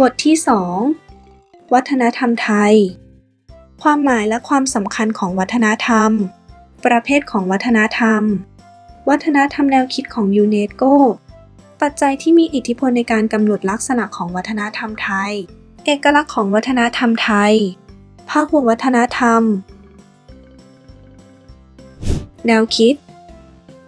บทที่ 2 วัฒนธรรมไทย ความหมายและความสำคัญของวัฒนธรรม ประเภทของวัฒนธรรม วัฒนธรรมแนวคิดของยูเนสโก ปัจจัยที่มีอิทธิพลในการกำหนดลักษณะของวัฒนธรรมไทย เอกลักษณ์ของวัฒนธรรมไทยพหุวัฒนธรรม แนวคิด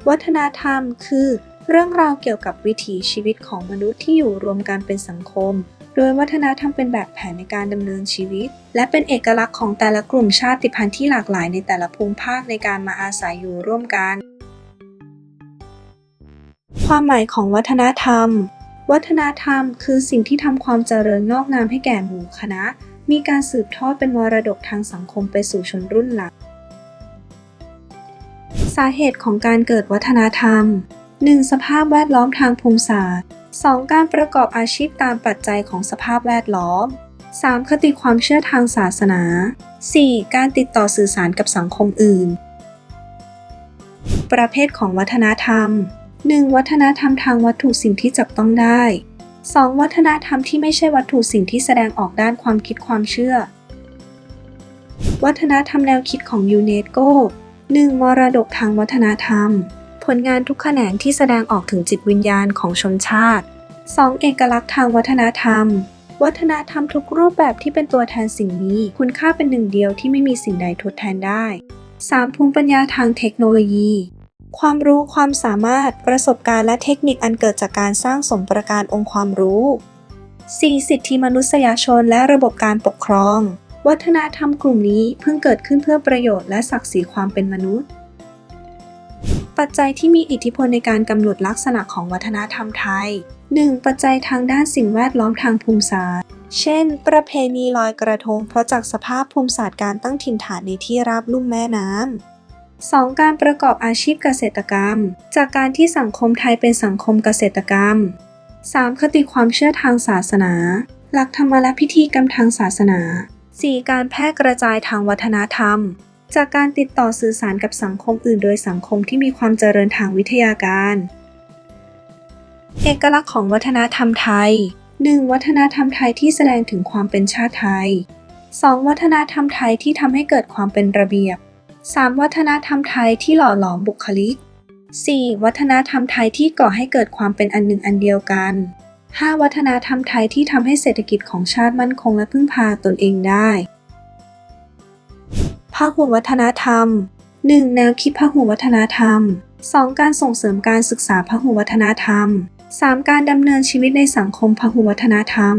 วัฒนธรรมคือ เรื่องราวเกี่ยวกับวิถีชีวิตของมนุษย์ที่อยู่รวมกันเป็นสังคม โดยวัฒนธรรมเป็นแบบแผนในการดำเนินชีวิต และเป็นเอกลักษณ์ของแต่ละกลุ่มชาติพันธุ์ที่หลากหลายในแต่ละภูมิภาคในการมาอาศัยอยู่ร่วมกัน ความหมายของวัฒนธรรม วัฒนธรรมคือสิ่งที่ทำความเจริญงอกงามให้แก่หมู่คณะ มีการสืบทอดเป็นมรดกทางสังคมไปสู่ชนรุ่นหลัง สาเหตุของการเกิดวัฒนธรรม 1. สภาพแวดล้อมทางภูมิศาสตร์ 2. การประกอบอาชีพตามปัจจัยของสภาพแวดล้อม 3. คติความเชื่อทางศาสนา 4. การติดต่อสื่อสารกับสังคมอื่น ประเภทของวัฒนธรรม 1. วัฒนธรรมทางวัตถุสิ่งที่จับต้องได้ 2. วัฒนธรรมที่ไม่ใช่วัตถุสิ่งที่แสดงออกด้านความคิดความเชื่อ วัฒนธรรมแนวคิดของยูเนสโก 1. มรดกทางวัฒนธรรม ผลงานทุกแขนงที่แสดงออกถึงจิตวิญญาณของชนชาติ 2. เอกลักษณ์ทางวัฒนธรรม วัฒนธรรมทุกรูปแบบที่เป็นตัวแทนสิ่งนี้ คุณค่าเป็นหนึ่งเดียวที่ไม่มีสิ่งใดทดแทนได้ 3. ภูมิปัญญาทางเทคโนโลยี ความรู้ความสามารถประสบการณ์และเทคนิคอันเกิดจากการสร้างสมประการองค์ความรู้ 4. สิทธิมนุษยชนและระบบการปกครอง วัฒนธรรมกลุ่มนี้เพิ่งเกิดขึ้นเพื่อประโยชน์และศักดิ์ศรีความเป็นมนุษย์ ปัจจัยที่มีอิทธิพลในการกำหนดลักษณะของวัฒนธรรมไทย 1. ปัจจัยทางด้านสิ่งแวดล้อมทางภูมิศาสตร์ เช่น ประเพณีลอยกระทงเพราะจากสภาพภูมิศาสตร์การตั้งถิ่นฐานในที่ราบลุ่มแม่น้ำ 2. การประกอบอาชีพเกษตรกรรม จากการที่สังคมไทยเป็นสังคมเกษตรกรรม 3. คติความเชื่อทางศาสนา หลักธรรมและพิธีกรรมทางศาสนา 4. การแพร่กระจายทางวัฒนธรรม จากการติดต่อสื่อสารกับสังคมอื่น โดยสังคมที่มีความเจริญทางวิทยาการ เอกลักษณ์ของวัฒนธรรมไทย 1. วัฒนธรรมไทยที่แสดงถึงความเป็นชาติไทย 2. วัฒนธรรมไทยที่ทำให้เกิดความเป็นระเบียบ 3. วัฒนธรรมไทยที่หล่อหลอมบุคลิก 4. วัฒนธรรมไทยที่ก่อให้เกิดความเป็นอันหนึ่งอันเดียวกัน 5. วัฒนธรรมไทยที่ทำให้เศรษฐกิจของชาติมั่นคงและพึ่งพาตนเองได้ พหุวัฒนธรรม 1. แนวคิดพหุวัฒนธรรม 2. การส่งเสริมการศึกษาพหุวัฒนธรรม 3. การดำเนินชีวิตในสังคมพหุวัฒนธรรม